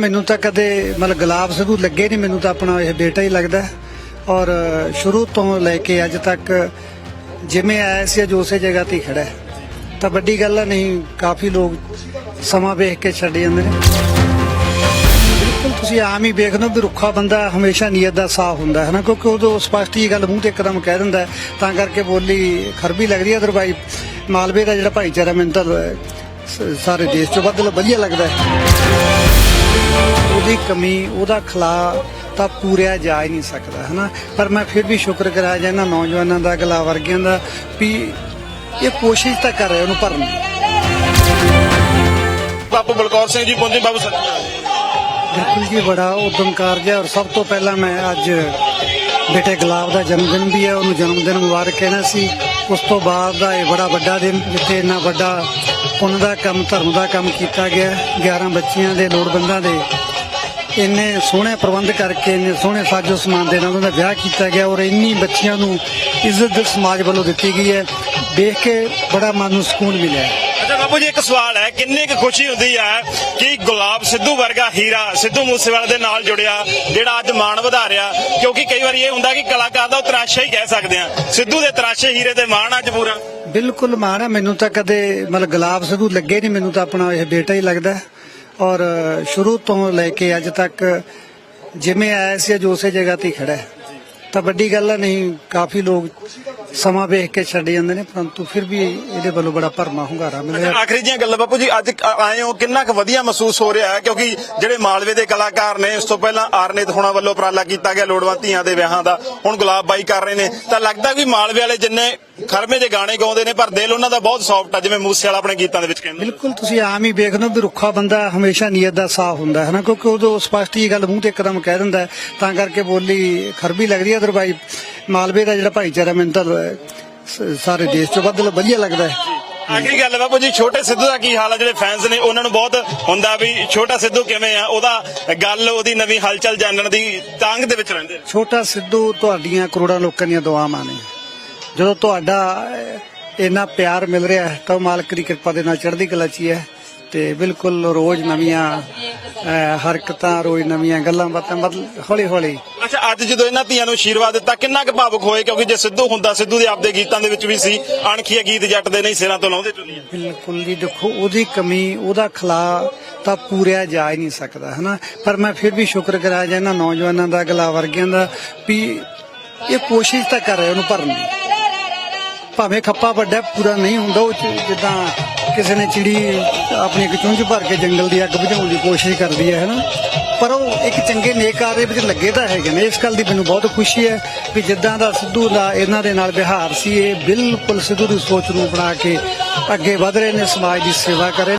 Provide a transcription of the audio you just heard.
ਮੈਨੂੰ ਤਾਂ ਕਦੇ ਮਤਲਬ ਗੁਲਾਬ ਸਿੱਧੂ ਲੱਗੇ ਨਹੀਂ ਮੈਨੂੰ ਤਾਂ ਆਪਣਾ ਇਹ ਬੇਟਾ ਹੀ ਲੱਗਦਾ। ਔਰ ਸ਼ੁਰੂ ਤੋਂ ਲੈ ਕੇ ਅੱਜ ਤੱਕ ਜਿਵੇਂ ਆਇਆ ਸੀ, ਅੱਜ ਉਸੇ ਜਗ੍ਹਾ ਤੇ ਹੀ ਖੜਾ ਹੈ। ਤਾਂ ਵੱਡੀ ਗੱਲ ਨਹੀਂ, ਕਾਫੀ ਲੋਕ ਸਮਾਂ ਵੇਖ ਕੇ ਛੱਡ ਜਾਂਦੇ ਨੇ। ਬਿਲਕੁਲ ਤੁਸੀਂ ਆਮ ਹੀ ਵੇਖਦੇ ਹੋ ਵੀ ਰੁੱਖਾ ਬੰਦਾ ਹਮੇਸ਼ਾ ਨੀਅਤ ਦਾ ਸਾਫ਼ ਹੁੰਦਾ ਹੈ ਨਾ, ਕਿਉਂਕਿ ਉਦੋਂ ਸਪਸ਼ਟ ਹੀ ਗੱਲ ਮੂੰਹ ਤੇ ਇੱਕਦਮ ਕਹਿ ਦਿੰਦਾ ਤਾਂ ਕਰਕੇ ਬੋਲੀ ਖਰਬੀ ਲੱਗਦੀ ਹੈ। ਅਦਰਵਾਈਜ਼ ਮਾਲਵੇ ਦਾ ਜਿਹੜਾ ਭਾਈਚਾਰਾ ਮੈਨੂੰ ਤਾਂ ਸਾਰੇ ਦੇਸ਼ ਚੋਂ ਵੱਧ ਵਧੀਆ ਲੱਗਦਾ ਹੈ। ਉਹਦੀ ਕਮੀ ਉਹਦਾ ਖਲਾ ਤਾਂ ਪੂਰਿਆ ਜਾ ਹੀ ਨਹੀਂ ਸਕਦਾ ਹਨਾ? ਪਰ ਮੈਂ ਫਿਰ ਵੀ ਸ਼ੁਕਰ ਕਰਾਂ ਇਹਨਾਂ ਨੌਜਵਾਨਾਂ ਦਾ ਗਲਾ ਵਰਗਿਆਂ ਦਾ ਵੀ ਇਹ ਕੋਸ਼ਿਸ਼ ਤਾਂ ਕਰ ਰਹੇ ਉਹਨੂੰ ਭਰਨ ਦੀ। ਬਾਪੂ ਬਲਕੌਰ ਸਿੰਘ ਜੀ ਪਹੁੰਚੇ ਬਾਬੂ ਸੱਚੀ ਬਿਲਕੁਲ ਜੀ ਬੜਾ ਉਦਮ ਕਾਰਜ ਹੈ ਔਰ ਸਭ ਤੋਂ ਪਹਿਲਾਂ ਮੈਂ ਅੱਜ ਬੇਟੇ ਗੁਲਾਬ ਦਾ ਜਨਮ ਦਿਨ ਵੀ ਹੈ ਉਹਨੂੰ ਜਨਮ ਦਿਨ ਮੁਬਾਰਕ ਕਹਿਣਾ ਸੀ। ਉਸ ਤੋਂ ਬਾਅਦ ਦਾ ਇਹ ਬੜਾ ਵੱਡਾ ਦਿਨ ਜਿੱਥੇ ਇੰਨਾ ਵੱਡਾ ਪੁੰਨ ਦਾ ਕੰਮ ਧਰਮ ਦਾ ਕੰਮ ਕੀਤਾ ਗਿਆ 11 ਬੱਚਿਆਂ ਦੇ ਲੋੜਵੰਦਾਂ ਦੇ। ਇੰਨੇ ਸੋਹਣੇ ਪ੍ਰਬੰਧ ਕਰਕੇ ਇੰਨੇ ਸੋਹਣੇ ਸਾਜੋ ਸਮਾਨ ਦੇ ਨਾਲ ਉਹਨਾਂ ਦਾ ਵਿਆਹ ਕੀਤਾ ਗਿਆ ਔਰ ਇੰਨੀ ਬੱਚਿਆਂ ਨੂੰ ਇੱਜ਼ਤ ਸਮਾਜ ਵੱਲੋਂ ਦਿੱਤੀ ਗਈ ਹੈ। ਦੇਖ ਕੇ ਬੜਾ ਮਨ ਨੂੰ ਸਕੂਨ ਮਿਲਿਆ ਹੈ। ਅੱਛਾ ਬਾਪੂ ਜੀ ਇੱਕ ਸਵਾਲ ਹੈ ਕਿੰਨੀ ਕੁ ਖੁਸ਼ੀ ਹੁੰਦੀ ਹੈ ਕਿ ਗੁਲਾਬ ਸਿੱਧੂ ਵਰਗਾ ਹੀਰਾ ਸਿੱਧੂ ਮੂਸੇਵਾਲੇ ਦੇ ਨਾਲ ਜੁੜਿਆ ਜਿਹੜਾ ਅੱਜ ਮਾਣ ਵਧਾ ਰਿਹਾ? ਕਿਉਂਕਿ ਕਈ ਵਾਰੀ ਇਹ ਹੁੰਦਾ ਕਿ ਕਲਾਕਾਰ ਦਾ ਉਹ ਤਰਾਸ਼ਾ ਹੀ ਕਹਿ ਸਕਦੇ ਆ ਸਿੱਧੂ ਦੇ ਤਰਾਸ਼ੇ ਹੀਰੇ ਤੇ ਮਾਣ ਅੱਜ ਪੂਰਾ। ਬਿਲਕੁਲ ਮਾਣ ਹੈ ਮੈਨੂੰ ਤਾਂ ਕਦੇ ਮਤਲਬ ਗੁਲਾਬ ਸਿੱਧੂ ਲੱਗੇ ਨਹੀਂ ਮੈਨੂੰ ਤਾਂ ਆਪਣਾ ਇਹ ਬੇਟਾ ਹੀ ਲੱਗਦਾ। ਔਰ ਸ਼ੁਰੂ ਤੋਂ ਲੈ ਕੇ ਅੱਜ ਤੱਕ ਜਿਵੇਂ ਆਇਆ ਸੀ, ਅੱਜ ਉਸੇ ਜਗ੍ਹਾ ਤੇ ਖੜਾ ਹੈ। ਤਾਂ ਵੱਡੀ ਗੱਲ ਨਹੀਂ, ਕਾਫੀ ਲੋਕ ਸਮਾਂ ਵੇਖ ਕੇ ਛੱਡ ਜਾਂਦੇ ਨੇ ਪਰੰਤੂ ਫਿਰ ਵੀ ਇਹਦੇ ਵੱਲੋਂ ਬੜਾ ਭਰਮਾ ਹੁੰਗਾਰਾ ਮਿਲਿਆ। ਆਖਰੀ ਜੀਆਂ ਗੱਲਾਂ ਬਾਪੂ ਜੀ ਅੱਜ ਆਏ ਹੋ ਕਿੰਨਾ ਕੁ ਵਧੀਆ ਮਹਿਸੂਸ ਹੋ ਰਿਹਾ ਹੈ? ਕਿਉਂਕਿ ਜਿਹੜੇ ਮਾਲਵੇ ਦੇ ਕਲਾਕਾਰ ਨੇ ਉਸ ਤੋਂ ਪਹਿਲਾਂ ਆਰਨੇਤ ਹੋਣਾ ਵੱਲੋਂ ਉਪਰਾਲਾ ਕੀਤਾ ਗਿਆ ਲੋੜਵੰਦ ਧੀਆਂ ਦੇ ਵਿਆਹਾਂ ਦਾ ਹੁਣ ਗੁਲਾਬ ਬਾਈ ਕਰ ਰਹੇ ਨੇ। ਤਾਂ ਲੱਗਦਾ ਵੀ ਮਾਲਵੇ ਵਾਲੇ ਜਿੰਨੇ ਖਰਮੇ ਦੇ ਗਾਣੇ ਗਾਉਂਦੇ ਨੇ ਪਰ ਦਿਲ ਉਹਨਾਂ ਦਾ ਬਹੁਤ ਸੌਫਟ ਆ ਜਿਵੇਂ ਮੂਸੇ ਵਾਲਾ ਆਪਣੇ ਗੀਤਾਂ ਦੇ ਵਿੱਚ ਕਹਿੰਦਾ ਬਿਲਕੁਲ ਤੁਸੀਂ ਆਮ ਹੀ ਵੇਖਦੇ ਹੋ ਵੀ ਰੁੱਖਾ ਬੰਦਾ ਹਮੇਸ਼ਾ ਨੀਅਤ ਦਾ ਸਾਫ਼ ਹੁੰਦਾ ਹੈ ਨਾ ਕਿਉਂਕਿ ਉਦੋਂ ਸਪਸ਼ਟ ਹੀ ਗੱਲ ਮੂੰਹ ਤੇ ਇੱਕਦਮ ਕਹਿ ਦਿੰਦਾ ਤਾਂ ਕਰਕੇ ਬੋਲੀ ਖਰਬੀ ਲੱਗਦੀ ਹੈ ਅਦਰਵਾਈਜ਼ ਮਾਲਵੇ ਦਾ ਜਿਹੜਾ ਭਾਈਚਾਰਾ ਮੈਨੂੰ ਤਾਂ ਸਾਰੇ ਦੇਸ਼ ਚੋਂ ਵੱਧ ਵਧੀਆ ਲੱਗਦਾ ਹੈ। ਆਖਰੀ ਗੱਲ ਬਾਪੂ ਜੀ ਛੋਟੇ ਸਿੱਧੂ ਦਾ ਕੀ ਹਾਲ ਆ ਜਿਹੜੇ ਫੈਨਸ ਨੇ ਉਹਨਾਂ ਨੂੰ ਬਹੁਤ ਹੁੰਦਾ ਵੀ ਛੋਟਾ ਸਿੱਧੂ ਕਿਵੇਂ ਆ? ਉਹਦਾ ਗੱਲ ਉਹਦੀ ਨਵੀਂ ਹਲਚਲ ਜਾਣਨ ਦੀ ਤਾਂਗ ਦੇ ਵਿੱਚ ਰਹਿੰਦੇ ਛੋਟਾ ਸਿੱਧੂ ਤੁਹਾਡੀਆਂ ਕਰੋੜਾਂ ਲੋਕਾਂ ਦੀਆਂ ਦੁਆਵਾਂ ਨੇ। ਜਦੋਂ ਤੁਹਾਡਾ ਇੰਨਾ ਪਿਆਰ ਮਿਲ ਰਿਹਾ ਹੈ ਤਾਂ ਮਾਲਕ ਦੀ ਕਿਰਪਾ ਦੇ ਨਾਲ ਚੜ੍ਹਦੀ ਕਲਾ 'ਚ ਹੀ ਹੈ। ਤੇ ਬਿਲਕੁਲ ਰੋਜ਼ ਨਵੀਆਂ ਹਰਕਤਾਂ ਰੋਜ਼ ਨਵੀਆਂ ਗੱਲਾਂ ਬਾਤਾਂ ਮਤਲਬ ਹੌਲੀ ਹੌਲੀ ਅੱਛਾ ਅੱਜ ਜਦੋਂ ਇਹਨਾਂ ਧੀਆਂ ਨੂੰ ਆਸ਼ੀਰਵਾਦ ਦਿੱਤਾ ਕਿੰਨਾ ਕੁ ਭਾਵੁਕ ਹੋਏ? ਕਿਉਂਕਿ ਜੇ ਸਿੱਧੂ ਹੁੰਦਾ ਸਿੱਧੂ ਦੇ ਆਪਦੇ ਗੀਤਾਂ ਦੇ ਵਿੱਚ ਵੀ ਸੀ ਅਣਖੀਆ ਗੀਤ ਜੱਟ ਦੇ ਨਹੀਂ ਸਿਰਾਂ ਤੋਂ ਲਾਉਂਦੇ ਚੁੰਨੀਆਂ ਬਿਲਕੁਲ ਜੀ ਦੇਖੋ ਉਹਦੀ ਕਮੀ ਉਹਦਾ ਖਲਾ ਤਾਂ ਪੂਰਿਆ ਜਾ ਹੀ ਨਹੀਂ ਸਕਦਾ ਹਨਾ? ਪਰ ਮੈਂ ਫਿਰ ਵੀ ਸ਼ੁਕਰ ਕਰਾਂ ਇਹਨਾਂ ਨੌਜਵਾਨਾਂ ਦਾ ਗਲਾ ਵਰਗਿਆਂ ਦਾ ਵੀ ਇਹ ਕੋਸ਼ਿਸ਼ ਤਾਂ ਕਰ ਰਹੇ ਉਹਨੂੰ ਭਰਨ ਦੀ। ਭਾਵੇਂ ਖੱਪਾ ਵੱਡਾ ਪੂਰਾ ਨਹੀਂ ਹੁੰਦਾ, ਉਹ ਜਿੱਦਾਂ ਕਿਸੇ ਨੇ ਚਿੜੀ ਆਪਣੀ ਇੱਕ ਚੁੰਝ ਭਰ ਕੇ ਜੰਗਲ ਦੀ ਅੱਗ ਬੁਝਾਉਣ ਦੀ ਕੋਸ਼ਿਸ਼ ਕਰਦੀ ਹੈ, ਹਨਾ? ਪਰ ਉਹ ਇੱਕ ਚੰਗੇ ਨੇਕ ਕਾਰਜ ਵਿੱਚ ਲੱਗੇ ਤਾਂ ਹੈਗੇ ਨੇ। ਇਸ ਗੱਲ ਦੀ ਮੈਨੂੰ ਬਹੁਤ ਖੁਸ਼ੀ ਹੈ ਵੀ ਜਿੱਦਾਂ ਦਾ ਸਿੱਧੂ ਦਾ ਇਹਨਾਂ ਦੇ ਨਾਲ ਵਿਹਾਰ ਸੀ, ਇਹ ਬਿਲਕੁਲ ਸਿੱਧੂ ਦੀ ਸੋਚ ਨੂੰ ਬਣਾ ਕੇ ਅੱਗੇ ਵਧ ਰਹੇ ਨੇ, ਸਮਾਜ ਦੀ ਸੇਵਾ ਕਰ ਰਹੇ